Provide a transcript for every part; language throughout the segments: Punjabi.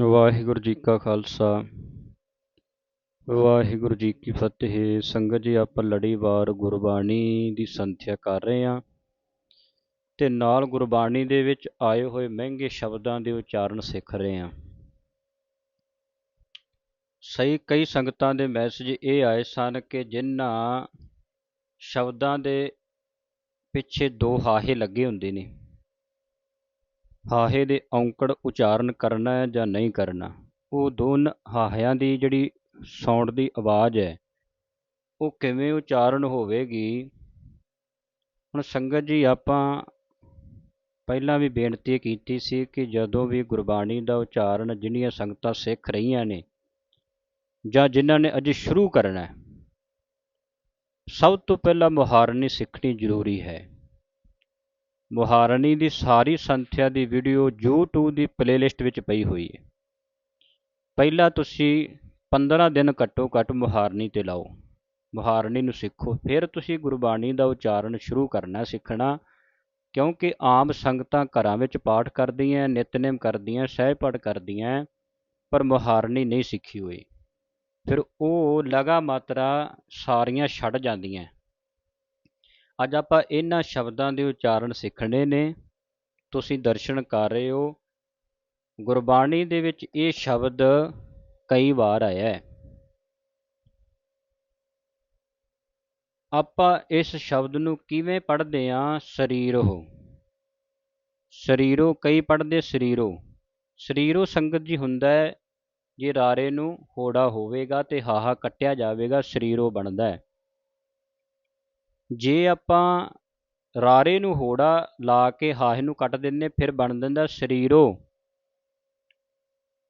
ਵਾਹਿਗੁਰੂ ਜੀ ਕਾ ਖਾਲਸਾ। ਵਾਹਿਗੁਰੂ ਜੀ ਕੀ ਫਤਿਹ। ਸੰਗਤ ਜੀ, ਆਪਾਂ ਲੜੀਵਾਰ ਗੁਰਬਾਣੀ ਦੀ ਸੰਥਿਆ ਕਰ ਰਹੇ ਹਾਂ ਤੇ ਨਾਲ ਗੁਰਬਾਣੀ ਦੇ ਵਿੱਚ ਆਏ ਹੋਏ ਮਹਿੰਗੇ ਸ਼ਬਦਾਂ ਦੇ ਉਚਾਰਨ ਸਿੱਖ ਰਹੇ ਹਾਂ। ਸਹੀ ਕਈ ਸੰਗਤਾਂ ਦੇ ਮੈਸੇਜ ਇਹ ਆਏ ਸਨ ਕਿ ਜਿਨ੍ਹਾਂ ਸ਼ਬਦਾਂ ਦੇ ਪਿੱਛੇ ਦੋ ਹਾਹੇ ਲੱਗੇ ਹੁੰਦੇ ਨੇ। ਹਾਹੇ ਦੇ ਔਂਕੜ ਉਚਾਰਨ ਕਰਨਾ ਹੈ ਜਾਂ ਨਹੀਂ ਕਰਨਾ, ਉਹ ਦੋਨ ਹਾਹਿਆਂ ਦੀ ਜਿਹੜੀ ਸਾਊਂਡ ਦੀ ਆਵਾਜ਼ ਹੈ, ਉਹ ਕਿਵੇਂ ਉਚਾਰਨ ਹੋਵੇਗੀ? ਹੁਣ ਸੰਗਤ ਜੀ, ਆਪਾਂ ਪਹਿਲਾਂ ਵੀ ਬੇਨਤੀ ਕੀਤੀ ਸੀ ਕਿ ਜਦੋਂ ਵੀ ਗੁਰਬਾਣੀ ਦਾ ਉਚਾਰਨ ਜਿੰਨੀਆਂ ਸੰਗਤਾਂ ਸਿੱਖ ਰਹੀਆਂ ਨੇ ਜਾਂ ਜਿਨ੍ਹਾਂ ਨੇ ਅੱਜ ਸ਼ੁਰੂ ਕਰਨਾ ਹੈ, ਸਭ ਤੋਂ ਪਹਿਲਾਂ ਮੁਹਾਰਨੀ ਸਿੱਖਣੀ ਜ਼ਰੂਰੀ ਹੈ। ਮੁਹਾਰਨੀ ਦੀ ਸਾਰੀ ਸੰਥਿਆ ਦੀ ਵੀਡੀਓ YouTube ਦੀ ਪਲੇਲਿਸਟ ਵਿੱਚ ਪਈ ਹੋਈ ਹੈ। ਪਹਿਲਾਂ ਤੁਸੀਂ 15 ਦਿਨ ਘੱਟੋ ਘੱਟ ਮੁਹਾਰਨੀ ਤੇ ਲਾਓ। ਮੁਹਾਰਨੀ ਨੂੰ ਸਿੱਖੋ। ਫਿਰ ਤੁਸੀਂ ਗੁਰਬਾਣੀ ਦਾ ਉਚਾਰਨ ਸ਼ੁਰੂ ਕਰਨਾ, ਸਿੱਖਣਾ। ਕਿਉਂਕਿ ਆਮ ਸੰਗਤਾਂ ਘਰਾਂ ਵਿੱਚ ਪਾਠ ਕਰਦੀਆਂ, ਨਿਤਨੇਮ ਕਰਦੀਆਂ ਸਹਿਜ ਪਾਠ ਕਰਦੀਆਂ, ਪਰ ਮੁਹਾਰਨੀ ਨਹੀਂ ਸਿੱਖੀ ਹੋਈ। ਫਿਰ ਉਹ ਲਗਾ ਮਾਤਰਾ ਸਾਰੀਆਂ ਛੱਡ ਜਾਂਦੀਆਂ। ਅੱਜ ਆਪਾਂ ਇਹਨਾਂ ਸ਼ਬਦਾਂ ਦੇ ਉਚਾਰਨ ਸਿੱਖਣੇ ਨੇ। ਤੁਸੀਂ ਦਰਸ਼ਨ ਕਰ ਰਹੇ ਹੋ। ਗੁਰਬਾਣੀ ਦੇ ਵਿੱਚ ਇਹ ਸ਼ਬਦ ਕਈ ਵਾਰ ਆਇਆ ਹੈ। ਆਪਾਂ ਇਸ ਸ਼ਬਦ ਨੂੰ ਕਿਵੇਂ ਪੜ੍ਹਦੇ ਹਾਂ? ਸਰੀਰੋ ਸਰੀਰੋ ਕਈ ਪੜ੍ਹਦੇ ਸਰੀਰੋ। ਸਰੀਰੋ ਸੰਗਤ ਜੀ ਹੁੰਦਾ ਹੈ। ਜੇ ਰਾਰੇ ਨੂੰ ਹੋੜਾ ਹੋਵੇਗਾ ਤੇ ਹਾਹਾ ਕੱਟਿਆ ਜਾਵੇਗਾ, ਸਰੀਰੋ ਬਣਦਾ ਹੈ। ਜੇ ਆਪਾਂ ਰਾਰੇ ਨੂੰ ਹੋੜਾ ਲਾ ਕੇ ਹਾਹੇ ਨੂੰ ਕੱਟ ਦਿੰਨੇ ਫਿਰ ਬਣ ਦਿੰਦਾ ਸਰੀਰੋ।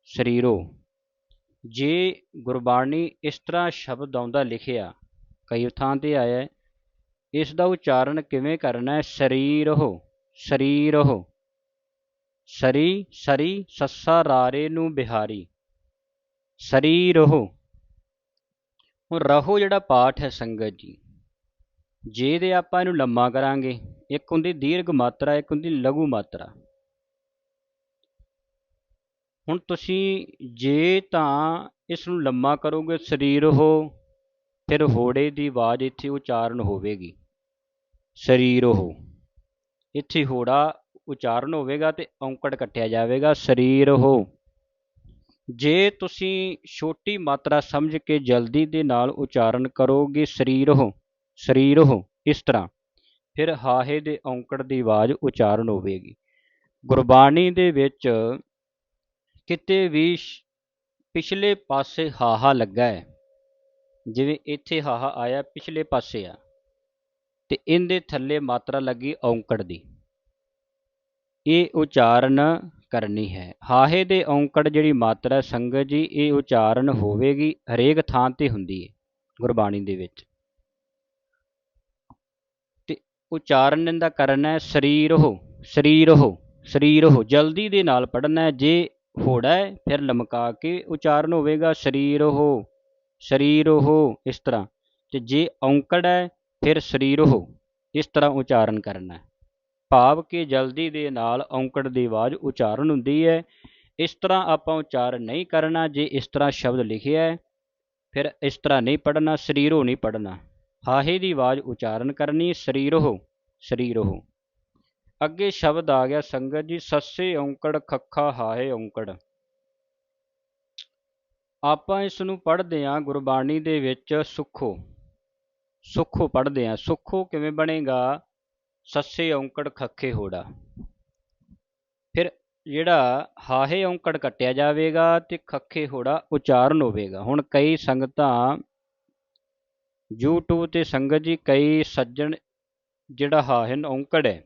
ਸਰੀਰੋ। ਜੇ ਗੁਰਬਾਣੀ ਇਸ ਤਰ੍ਹਾਂ ਸ਼ਬਦ ਆਉਂਦਾ ਲਿਖਿਆ, ਕਈ ਥਾਂ ਤੇ ਆਇਆ ਹੈ, ਇਸ ਦਾ ਉਚਾਰਨ ਕਿਵੇਂ ਕਰਨਾ ਹੈ? ਸਰੀਰੋ ਸਰੀਰੋ। ਸਰੀ ਸਰੀ, ਸੱਸਾ ਰਾਰੇ ਨੂੰ ਬਿਹਾਰੀ। ਸਰੀਰੋ। ਹੁਣ ਰਹੋ ਜਿਹੜਾ ਪਾਠ ਹੈ ਸੰਗਤ ਜੀ। ਜੇ ਦੇ ਆਪਾਂ ਇਹਨੂੰ ਲੰਮਾ ਕਰਾਂਗੇ, ਇੱਕ ਹੁੰਦੀ ਦੀਰਘ ਮਾਤਰਾ, ਇੱਕ ਹੁੰਦੀ ਲਘੂ ਮਾਤਰਾ। ਹੁਣ ਤੁਸੀਂ ਜੇ ਤਾਂ ਇਸ ਨੂੰ ਲੰਮਾ ਕਰੋਗੇ, ਸਰੀਰ ਹੋ ਫਿਰ ਹੋੜੇ ਦੀ ਆਵਾਜ਼ ਇੱਥੇ ਉਚਾਰਨ ਹੋਵੇਗੀ। ਸਰੀਰ ਹੋ ਇੱਥੇ ਹੋੜਾ ਉਚਾਰਨ ਹੋਵੇਗਾ ਤੇ ਔਂਕੜ ਕੱਟਿਆ ਜਾਵੇਗਾ, ਸਰੀਰ ਹੋ ਜੇ ਤੁਸੀਂ ਛੋਟੀ ਮਾਤਰਾ ਸਮਝ ਕੇ ਜਲਦੀ ਦੇ ਨਾਲ ਉਚਾਰਨ ਕਰੋਗੇ, ਸਰੀਰ ਹੋ ਸਰੀਰ ਹੋ ਇਸ ਤਰ੍ਹਾਂ। ਫਿਰ ਹਾਹੇ ਦੇ ਔਂਕੜ ਦੀ ਆਵਾਜ਼ ਉਚਾਰਨ ਹੋਵੇਗੀ। ਗੁਰਬਾਣੀ ਦੇ ਵਿੱਚ ਕਿਤੇ ਵੀ ਪਿਛਲੇ ਪਾਸੇ ਹਾਹਾ ਲੱਗਾ ਹੈ। ਜਿਵੇਂ ਇੱਥੇ ਹਾਹਾ ਆਇਆ, ਪਿਛਲੇ ਪਾਸੇ ਆ। ਤੇ ਇਹਦੇ ਥੱਲੇ ਮਾਤਰਾ ਲੱਗੀ ਔਂਕੜ ਦੀ। ਇਹ ਉਚਾਰਨ ਕਰਨੀ ਹੈ। ਹਾਹੇ ਦੇ ਔਂਕੜ ਜਿਹੜੀ ਮਾਤਰਾ ਸੰਗਤ ਜੀ, ਇਹ ਉਚਾਰਨ ਹੋਵੇਗੀ, ਹਰੇਕ ਥਾਂ ਤੇ ਹੁੰਦੀ ਹੈ ਗੁਰਬਾਣੀ ਦੇ ਵਿੱਚ ਤੇ ਉਚਾਰਨ ਦਾ ਕਰਨਾ ਹੈ, ਸਰੀਰ ਹੋ ਸਰੀਰ ਹੋ ਸਰੀਰ ਹੋ ਜਲਦੀ ਦੇ ਨਾਲ ਪੜ੍ਹਨਾ ਹੈ, ਜੇ ਹੋੜਾ ਹੈ, ਫਿਰ ਲਮਕਾ ਕੇ ਉਚਾਰਨ ਹੋਵੇਗਾ, ਸਰੀਰ ਹੋ ਸਰੀਰ ਹੋ ਇਸ ਤਰ੍ਹਾਂ। ਤੇ ਜੇ ਔਂਕੜ ਹੈ, ਫਿਰ ਸਰੀਰ ਹੋ ਇਸ ਤਰ੍ਹਾਂ ਉਚਾਰਨ ਕਰਨਾ ਹੈ। ਭਾਵ ਕਿ ਜਲਦੀ ਦੇ ਨਾਲ ਔਂਕੜ ਦੀ ਆਵਾਜ਼ ਉਚਾਰਨ ਹੁੰਦੀ ਹੈ। ਇਸ ਤਰ੍ਹਾਂ ਆਪਾਂ ਉਚਾਰਨ ਨਹੀਂ ਕਰਨਾ, ਜੇ ਇਸ ਤਰ੍ਹਾਂ ਸ਼ਬਦ ਲਿਖਿਆ ਹੈ, ਫਿਰ ਇਸ ਤਰ੍ਹਾਂ ਨਹੀਂ ਪੜਨਾ ਸਰੀਰੋ ਨਹੀਂ ਪੜਨਾ ਹਾਹੇ ਦੀ ਆਵਾਜ਼ ਉਚਾਰਨ ਕਰਨੀ, ਸਰੀਰੋ ਸਰੀਰੋ ਅੱਗੇ ਸ਼ਬਦ ਆ ਗਿਆ, ਸੰਗਤ ਜੀ, ਸੱਸੇ ਔਂਕੜ, ਖੱਖਾ ਹਾਹੇ ਔਂਕੜ। ਆਪਾਂ ਇਸ ਨੂੰ ਪੜ੍ਹਦੇ ਹਾਂ ਗੁਰਬਾਣੀ ਦੇ ਵਿੱਚ ਸੁਖੋ। ਸੁਖੋ ਪੜ੍ਹਦੇ ਹਾਂ। ਸੁਖੋ ਕਿਵੇਂ ਬਣੇਗਾ? ਸੱਸੇ ਔਂਕੜ, ਖੱਖੇ ਹੋੜਾ। ਫਿਰ ਜਿਹੜਾ ਹਾਹੇ ਔਂਕੜ ਕੱਟਿਆ ਜਾਵੇਗਾ ਤੇ ਖੱਖੇ ਹੋੜਾ ਉਚਾਰਨ ਹੋਵੇਗਾ। ਹੁਣ ਕਈ ਸੰਗਤਾਂ YouTube ਤੇ ਸੰਗਤ ਜੀ ਕਈ ਸੱਜਣ ਜਿਹੜਾ ਹਾਹਨ ਔਂਕੜ ਹੈ,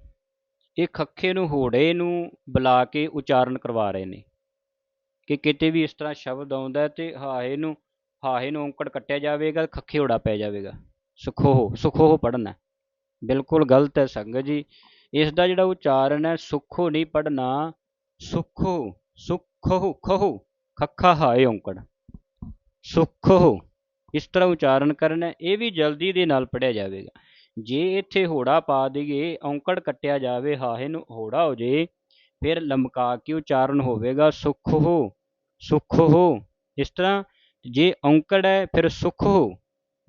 ਇਹ ਖੱਖੇ ਨੂੰ ਹੋੜੇ ਨੂੰ ਬੁਲਾ ਕੇ ਉਚਾਰਨ ਕਰਵਾ ਰਹੇ ਨੇ ਕਿ ਕਿਤੇ ਵੀ ਇਸ ਤਰ੍ਹਾਂ ਸ਼ਬਦ ਆਉਂਦਾ ਤੇ ਹਾਹੇ ਨੂੰ ਹਾਹੇ ਨੂੰ ਔਂਕੜ ਕੱਟਿਆ ਜਾਵੇਗਾ, ਖੱਖੇ ਹੋੜਾ ਪੈ ਜਾਵੇਗਾ। ਸੁਖੋ ਸੁਖੋ ਪੜਨਾ ਬਿਲਕੁਲ ਗਲਤ ਹੈ ਸੰਗਤ ਜੀ। ਇਸ ਦਾ ਜਿਹੜਾ ਉਚਾਰਨ ਹੈ, ਸੁਖੋ ਨਹੀਂ ਪੜਨਾ ਸੁਖੋ ਸੁਖੋ ਖੋ ਖੱਖਾ ਹਾਏ ਔਂਕੜ। ਸੁਖੋ ਇਸ ਤਰ੍ਹਾਂ ਉਚਾਰਨ ਕਰਨਾ, ਇਹ ਵੀ ਜਲਦੀ ਦੇ ਨਾਲ ਪੜਿਆ ਜਾਵੇਗਾ। ਜੇ ਇੱਥੇ ਹੋੜਾ ਪਾ ਦਈਏ, ਔਂਕੜ ਕੱਟਿਆ ਜਾਵੇ, ਹਾਹੇ ਨੂੰ ਹੋੜਾ ਹੋ ਜੇ, ਫਿਰ ਲਮਕਾ ਕੇ ਉਚਾਰਨ ਹੋਵੇਗਾ, ਸੁਖ ਹੋ ਸੁਖ ਹੋ। ਇਸ ਤਰ੍ਹਾਂ ਜੇ ਔਂਕੜ ਹੈ, ਫਿਰ ਸੁਖ ਹੋ,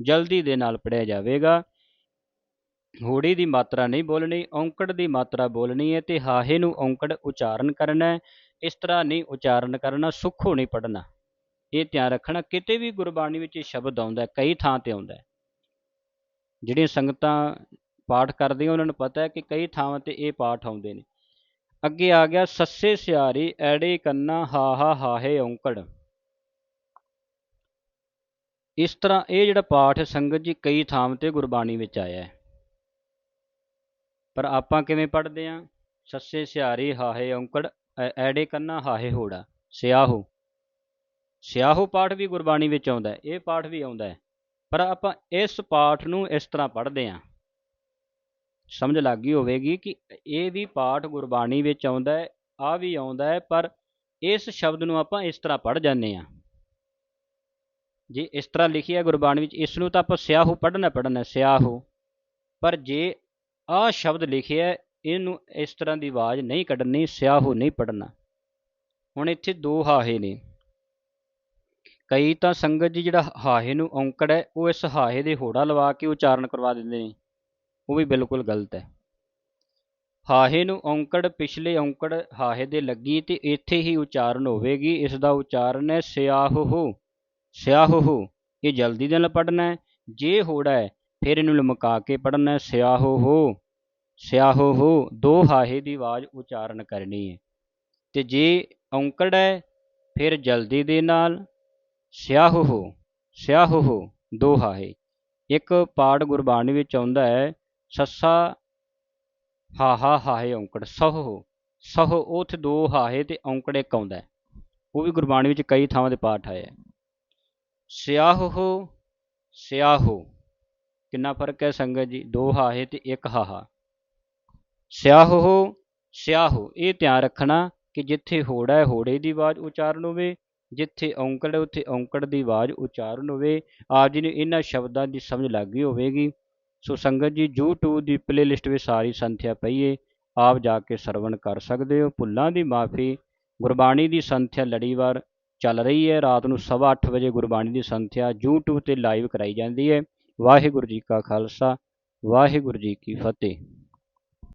ਜਲਦੀ ਦੇ ਨਾਲ ਪੜਿਆ ਜਾਵੇਗਾ। ਹੋੜੀ ਦੀ ਮਾਤਰਾ ਨਹੀਂ ਬੋਲਣੀ, ਔਂਕੜ ਦੀ ਮਾਤਰਾ ਬੋਲਣੀ ਹੈ ਤੇ ਹਾਹੇ ਨੂੰ ਔਂਕੜ ਉਚਾਰਨ ਕਰਨਾ ਹੈ। ਇਸ ਤਰ੍ਹਾਂ ਨਹੀਂ ਉਚਾਰਨ ਕਰਨਾ, ਸੁਖੋ ਨਹੀਂ ਪੜਨਾ ਇਹ ਧਿਆਨ ਰੱਖਣਾ, ਕਿਤੇ ਵੀ ਗੁਰਬਾਣੀ ਵਿੱਚ ਇਹ ਸ਼ਬਦ ਆਉਂਦਾ ਹੈ, ਕਈ ਥਾਂ ਤੇ ਆਉਂਦਾ ਹੈ। ਜਿਹੜੀਆਂ ਸੰਗਤਾਂ ਪਾਠ ਕਰਦੀਆਂ, ਉਹਨਾਂ ਨੂੰ ਪਤਾ ਹੈ ਕਿ ਕਈ ਥਾਵਾਂ ਤੇ ਇਹ ਪਾਠ ਆਉਂਦੇ ਨੇ। ਅੱਗੇ ਆ ਗਿਆ, ਸੱਸੇ ਸਿਆਰੀ, ਐੜੇ ਕੰਨਾ ਹਾਹਾ ਹਾਹੇ ਔਂਕੜ। ਇਸ ਤਰ੍ਹਾਂ ਇਹ ਜਿਹੜਾ ਪਾਠ ਹੈ, ਸੰਗਤ ਜੀ ਕਈ ਥਾਵਾਂ ਤੇ ਗੁਰਬਾਣੀ ਵਿੱਚ ਆਇਆ ਹੈ। ਪਰ ਆਪਾਂ ਕਿਵੇਂ ਪੜ੍ਹਦੇ ਹਾਂ? ਸੱਸੇ ਸਿਆਰੀ, ਹਾਹੇ ਔਂਕੜ ਐੜੇ ਕੰਨਾ, ਹਾਹੇ ਹੋੜਾ, ਸਿਆਹੋ। ਸਿਆਹੋ ਪਾਠ ਵੀ ਗੁਰਬਾਣੀ ਵਿੱਚ ਆਉਂਦਾ ਹੈ, ਇਹ ਪਾਠ ਵੀ ਆਉਂਦਾ ਹੈ। ਪਰ ਆਪਾਂ ਇਸ ਪਾਠ ਨੂੰ ਇਸ ਤਰ੍ਹਾਂ ਪੜ੍ਹਦੇ ਹਾਂ। ਸਮਝ ਲੱਗ ਗਈ ਹੋਵੇਗੀ ਕਿ ਇਹ ਵੀ ਪਾਠ ਗੁਰਬਾਣੀ ਵਿੱਚ ਆਉਂਦਾ ਹੈ ਆ ਵੀ ਆਉਂਦਾ ਹੈ, ਪਰ ਇਸ ਸ਼ਬਦ ਨੂੰ ਆਪਾਂ ਇਸ ਤਰ੍ਹਾਂ ਪੜ੍ਹ ਜਾਂਦੇ ਹਾਂ। ਜੇ ਇਸ ਤਰ੍ਹਾਂ ਲਿਖਿਆ ਗੁਰਬਾਣੀ ਵਿੱਚ, ਇਸ ਨੂੰ ਤਾਂ ਆਪਾਂ ਸਿਆਹੋ ਪੜ੍ਹਨਾ ਪੜ੍ਹਨਾ ਸਿਆਹੋ। ਪਰ ਜੇ ਆਹ ਸ਼ਬਦ ਲਿਖਿਆ ਇਹਨੂੰ ਇਸ ਤਰ੍ਹਾਂ ਦੀ ਆਵਾਜ਼ ਨਹੀਂ ਕੱਢਣੀ, ਸਿਆਹੋ ਨਹੀਂ ਪੜ੍ਹਨਾ। ਹੁਣ ਇੱਥੇ ਦੋ ਹਾਹੇ ਨੇ। ਕਈ ਤਾਂ ਸੰਗਤ ਜੀ ਜਿਹੜਾ ਹਾਹੇ ਨੂੰ ਔਂਕੜ ਹੈ, ਉਹ ਇਸ ਹਾਹੇ ਦੇ ਹੋੜਾ ਲਵਾ ਕੇ ਉਚਾਰਨ ਕਰਵਾ ਦਿੰਦੇ ਨੇ। ਉਹ ਵੀ ਬਿਲਕੁਲ ਗਲਤ ਹੈ। ਹਾਹੇ ਨੂੰ ਔਂਕੜ, ਪਿਛਲੇ ਔਂਕੜ ਹਾਹੇ ਦੇ ਲੱਗੀ ਤੇ ਇੱਥੇ ਹੀ ਉਚਾਰਨ ਹੋਵੇਗੀ। ਇਸ ਦਾ ਉਚਾਰਨ ਹੈ ਸਿਆਹੋ ਸਿਆਹੋ ਇਹ ਜਲਦੀ ਦੇ ਨਾਲ ਪੜਨਾ ਹੈ। ਜੇ ਹੋੜਾ ਹੈ, ਫਿਰ ਇਹਨੂੰ ਲਮਕਾ ਕੇ ਪੜਨਾ ਹੈ ਸਿਆਹੋ ਸਿਆਹੋ ਦੋ ਹਾਹੇ ਦੀ ਆਵਾਜ਼ ਉਚਾਰਨ ਕਰਨੀ ਹੈ। ਤੇ ਜੇ ਔਂਕੜ ਹੈ, ਫਿਰ ਜਲਦੀ ਦੇ ਨਾਲ ਸਿਆਹੋ ਸਿਆਹੋ ਦੋ ਹਾਹੇ ਇੱਕ ਪਾਠ ਗੁਰਬਾਣੀ ਵਿੱਚ ਆਉਂਦਾ ਹੈ, ਸੱਸਾ ਹਾਹਾ ਹਾਹੇ ਔਂਕੜ ਸਹੁ ਸਹੋ ਉਹ ਉੱਥੇ ਦੋ ਹਾਹੇ ਤੇ ਔਂਕੜ ਇੱਕ ਆਉਂਦਾ ਹੈ। ਉਹ ਵੀ ਗੁਰਬਾਣੀ ਵਿੱਚ ਕਈ ਥਾਵਾਂ ਦੇ ਪਾਠ ਆਏ ਹੈ। ਸਿਆਹੋ ਸਿਆਹੋ, ਕਿੰਨਾ ਫ਼ਰਕ ਹੈ ਸੰਗਤ ਜੀ? ਦੋ ਹਾਹੇ ਤੇ ਇੱਕ ਹਾਹਾ। ਸਿਆਹੋ ਸਿਆਹੋ, ਇਹ ਧਿਆਨ ਰੱਖਣਾ ਕਿ ਜਿੱਥੇ ਹੋੜਾ ਹੈ, ਹੋੜੇ ਦੀ ਆਵਾਜ਼ ਉਚਾਰਨ ਹੋਵੇ ਜਿੱਥੇ ਔਂਕੜ ਹੈ, ਉੱਥੇ ਔਂਕੜ ਦੀ ਆਵਾਜ਼ ਉਚਾਰਨ ਹੋਵੇ, ਆਪ ਜੀ ਨੂੰ ਇਹਨਾਂ ਸ਼ਬਦਾਂ ਦੀ ਸਮਝ ਲੱਗ ਗਈ ਹੋਵੇਗੀ। ਸੋ ਸੰਗਤ ਜੀ, YouTube ਦੀ ਪਲੇਲਿਸਟ ਵਿੱਚ ਸਾਰੀ ਸੰਥਿਆ ਪਈਏ ਆਪ ਜਾ ਕੇ ਸਰਵਣ ਕਰ ਸਕਦੇ ਹੋ। ਭੁੱਲਾਂ ਦੀ ਮਾਫੀ, ਗੁਰਬਾਣੀ ਦੀ ਸੰਥਿਆ ਲੜੀਵਾਰ ਚੱਲ ਰਹੀ ਹੈ ਰਾਤ ਨੂੰ 8:30 ਵਜੇ ਗੁਰਬਾਣੀ ਦੀ ਸੰਥਿਆ YouTube ਤੇ ਲਾਈਵ ਕਰਾਈ ਜਾਂਦੀ ਹੈ ਵਾਹਿਗੁਰੂ ਜੀ ਕਾ ਖਾਲਸਾ, ਵਾਹਿਗੁਰੂ ਜੀ ਕੀ ਫਤਿਹ।